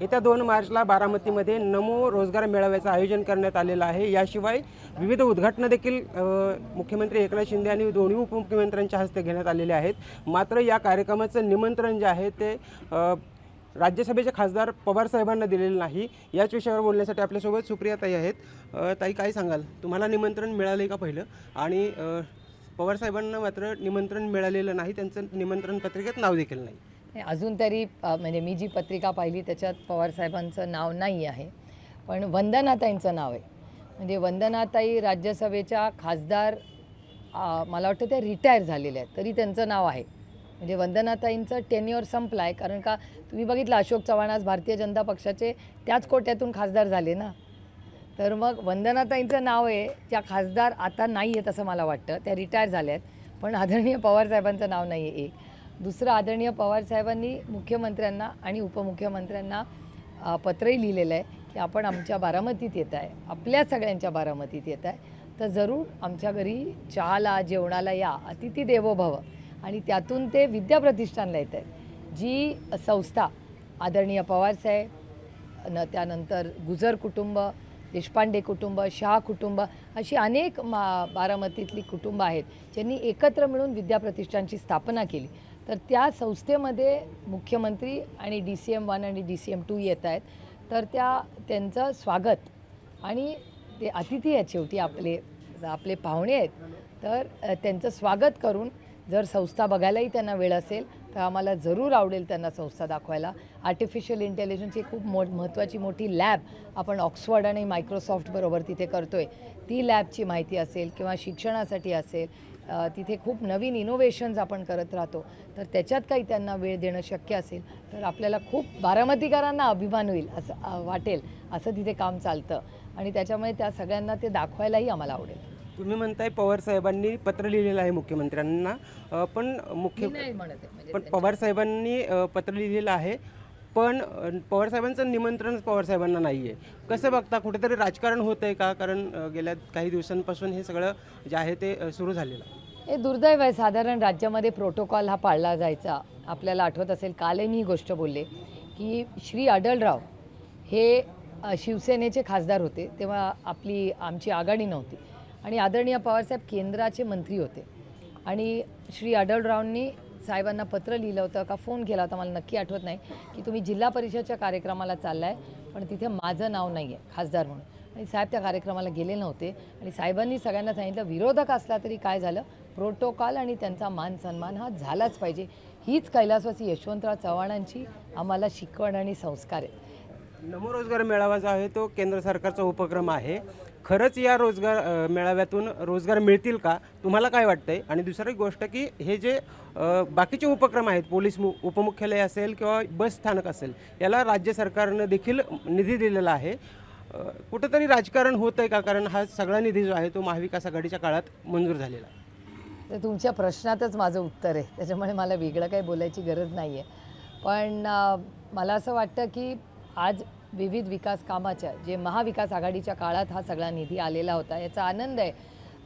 येत्या दोन मार्चला बारामतीमध्ये नमो रोजगार मेळाव्याचं आयोजन करण्यात आलेलं आहे. याशिवाय विविध उद्घाटनं देखील मुख्यमंत्री एकनाथ शिंदे आणि दोन्ही उपमुख्यमंत्र्यांच्या हस्ते घेण्यात आलेले आहेत. मात्र या कार्यक्रमाचं निमंत्रण जे आहे ते राज्यसभेचे खासदार पवार साहेबांना दिलेलं नाही. याच विषयावर बोलण्यासाठी आपल्यासोबत सुप्रिया ताई आहेत ताई काय सांगाल? तुम्हाला निमंत्रण मिळालं का पहिलं? आणि पवार साहेबांना मात्र निमंत्रण मिळालेलं नाही. त्यांचं निमंत्रण पत्रिकेत नाव देखील नाही, अजून तरी म्हणजे मी जी पत्रिका पाहिली त्याच्यात पवारसाहेबांचं नाव नाही आहे. पण वंदनाताईंचं नाव आहे. म्हणजे वंदनाताई राज्यसभेच्या खासदार मला वाटतं त्या रिटायर झालेल्या आहेत. तरी त्यांचं नाव आहे. म्हणजे वंदनाताईंचं टेन्युअर संपलं आहे कारण का तुम्ही बघितलं अशोक चव्हाण आज भारतीय जनता पक्षाचे त्याच कोट्यातून खासदार झाले ना? तर मग वंदनाताईंचं नाव आहे. त्या खासदार आता नाही आहेत असं मला वाटतं. त्या रिटायर झाल्या आहेत पण आदरणीय पवारसाहेबांचं नाव नाही आहे एक. दुसरं आदरणीय पवारसाहेबांनी मुख्यमंत्र्यांना आणि उपमुख्यमंत्र्यांना पत्रही लिहिलेलं आहे की आपण आमच्या बारामतीत येत आहे आपल्या सगळ्यांच्या बारामतीत येत आहे. तर जरूर आमच्या घरी चहाला जेवणाला या अतिथी देवो भव आणि त्यातून ते विद्याप्रतिष्ठानला येत आहे जी संस्था आदरणीय पवारसाहेब न त्यानंतर गुजर कुटुंब देशपांडे कुटुंब शाह कुटुंब अशी अनेक मा बारामतीतली कुटुंब आहेत ज्यांनी एकत्र मिळून विद्याप्रतिष्ठानची स्थापना केली. तर त्या संस्थेमध्ये मुख्यमंत्री आणि डी सी एम वन आणि डी सी एम टू येत आहेत. तर त्या त्यांचं स्वागत आणि ते अतिथी आहेत शेवटी आपले आपले पाहुणे आहेत. तर त्यांचं स्वागत करून जर संस्था बघायलाही त्यांना वेळ असेल तर आम्हाला जरूर आवडेल त्यांना संस्था दाखवायला. आर्टिफिशियल इंटेलिजन्सची खूप मो महत्त्वाची मोठी लॅब आपण ऑक्सफर्ड आणि मायक्रोसॉफ्ट बरोबर तिथे आहे ती लॅबची माहिती असेल किंवा शिक्षणासाठी असेल तिथे खूप नवीन इनोव्हेशन्स आपण करत राहतो. तर त्याच्यात काही त्यांना वेळ देणं शक्य असेल तर आपल्याला खूप बारामतीकरांना अभिमान होईल असं वाटेल असं तिथे काम चालतं. आणि त्याच्यामुळे त्या सगळ्यांना ते दाखवायलाही आम्हाला आवडेल. तुम्ही म्हणताय पवार साहेबांनी पत्र लिहिलेलं आहे मुख्यमंत्र्यांना. पण मुख्य म्हणजे पण पवार साहेबांनी पत्र लिहिलेलं आहे. पण पवारसाहेबांचं निमंत्रणच पवारसाहेबांना निमंत्रण नाही आहे कसं बघता कुठेतरी राजकारण होत आहे का? कारण गेल्या काही दिवसांपासून हे सगळं जे आहे ते सुरू झालेलं आहे. हे दुर्दैव आहे. साधारण राज्यामध्ये प्रोटोकॉल हा पाळला जायचा. आपल्याला आठवत असेल कालही मी ही गोष्ट बोलले की श्री अडलराव हे शिवसेनेचे खासदार होते. तेव्हा आपली आमची आघाडी नव्हती. आणि आदरणीय पवारसाहेब केंद्राचे मंत्री होते. आणि श्री अडलरावनी साहेबांना पत्र लिहिलं होतं का फोन केला होता मला नक्की आठवत नाही की तुम्ही जिल्हा परिषदच्या कार्यक्रमाला चाललाय पण तिथे माझं नाव नाही आहे खासदार म्हणून. आणि साहेब त्या कार्यक्रमाला गेले नव्हते आणि साहेबांनी सगळ्यांना सांगितलं विरोधक असला तरी काय झालं? प्रोटोकॉल आणि त्यांचा मान सन्मान हा झालाच पाहिजे. हीच कैलासवासी यशवंतराव चव्हाणांची आम्हाला शिकवण आणि संस्कार आहे नमो रोजगार मेळावा जो आहे तो केंद्र सरकारचा उपक्रम आहे. खरंच या रोजगार अ, मेळाव्यातून रोजगार मिळतील का? तुम्हाला काय वाटतंय? आणि दुसरी गोष्ट की हे जे अ, बाकीचे उपक्रम आहेत पोलीस मु उपमुख्यालय असेल किंवा बस स्थानक असेल याला राज्य सरकारनं देखील निधी दिलेला आहे. अ, कुठंतरी राजकारण होत आहे का? कारण हा सगळा निधी जो आहे तो महाविकास आघाडीच्या काळात मंजूर झालेला आहे. तर तुमच्या प्रश्नातच माझं उत्तर आहे. त्याच्यामुळे मला वेगळं काही बोलायची गरज नाही आहे पण अ, मला असं वाटतं की आज विविध विकास कामाच्या जे महाविकास आघाडीच्या काळात हा सगळा निधी आलेला होता याचा आनंद आहे.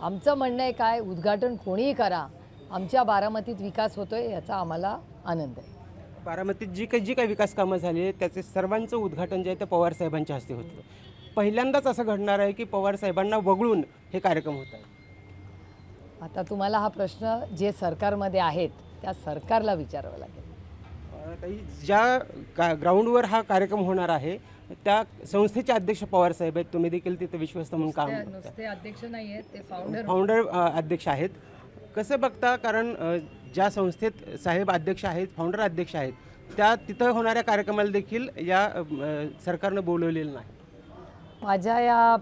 आमचं म्हणणं आहे काय उद्घाटन कोणीही करा आमच्या बारामतीत विकास होतोय याचा आम्हाला आनंद आहे. बारामतीत जी काही जी काही विकास कामं झाली आहेत त्याचे सर्वांचं उद्घाटन जे आहे ते पवार साहेबांच्या हस्ते होतं. पहिल्यांदाच असं घडणार आहे की पवार साहेबांना वगळून हे कार्यक्रम होत आहे आता तुम्हाला हा प्रश्न जे सरकारमध्ये आहेत त्या सरकारला विचारावं लागेल. ताई, ज्या का ग्राउंडवर हा कार्यक्रम होणार आहे त्या संस्थेचे अध्यक्ष पवार साहेब आहेत. तुम्ही देखील तिथे विश्वस्त म्हणून काम ते करता. नुसते अध्यक्ष नाही आहेत ते फाउंडर फाउंडर अध्यक्ष आहेत. कसं बघता कारण ज्या संस्थेत साहेब अध्यक्ष आहेत फाउंडर अध्यक्ष आहेत त्या तिथं होणाऱ्या कार्यक्रमाला देखील या सरकारनं बोलवलेलं नाही. माझ्या या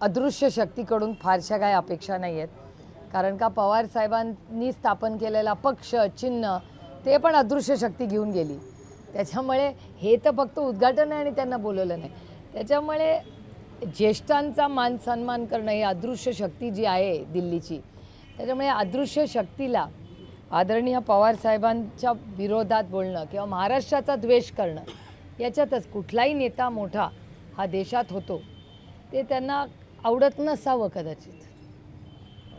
अदृश्य शक्तीकडून फारशा काही अपेक्षा नाही आहेत. कारण का पवार साहेबांनी स्थापन केलेला पक्ष चिन्ह ते पण अदृश्य शक्ती घेऊन गेली. त्याच्यामुळे हे तर फक्त उद्घाटन आहे आणि त्यांना बोलवलं नाही. त्याच्यामुळे ज्येष्ठांचा मान सन्मान करणं ही अदृश्य शक्ती जी आहे दिल्लीची त्याच्यामुळे अदृश्य शक्तीला आदरणीय पवार साहेबांच्या विरोधात बोलणं किंवा महाराष्ट्राचा द्वेष करणं याच्यातच कुठलाही नेता मोठा हा देशात होतो ते त्यांना आवडत नसावं कदाचित.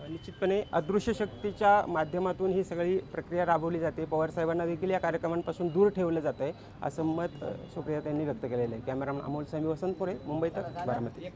निश्चितपणे अदृश्य शक्तीच्या माध्यमातून ही सगळी प्रक्रिया राबवली जाते. पवारसाहेबांना देखील या कार्यक्रमांपासून दूर ठेवलं जात आहे असं मत सुप्रिया त्यांनी व्यक्त केलेलं आहे. कॅमेरामन अमोल समी वसंतपुरे मुंबई तक बारामती.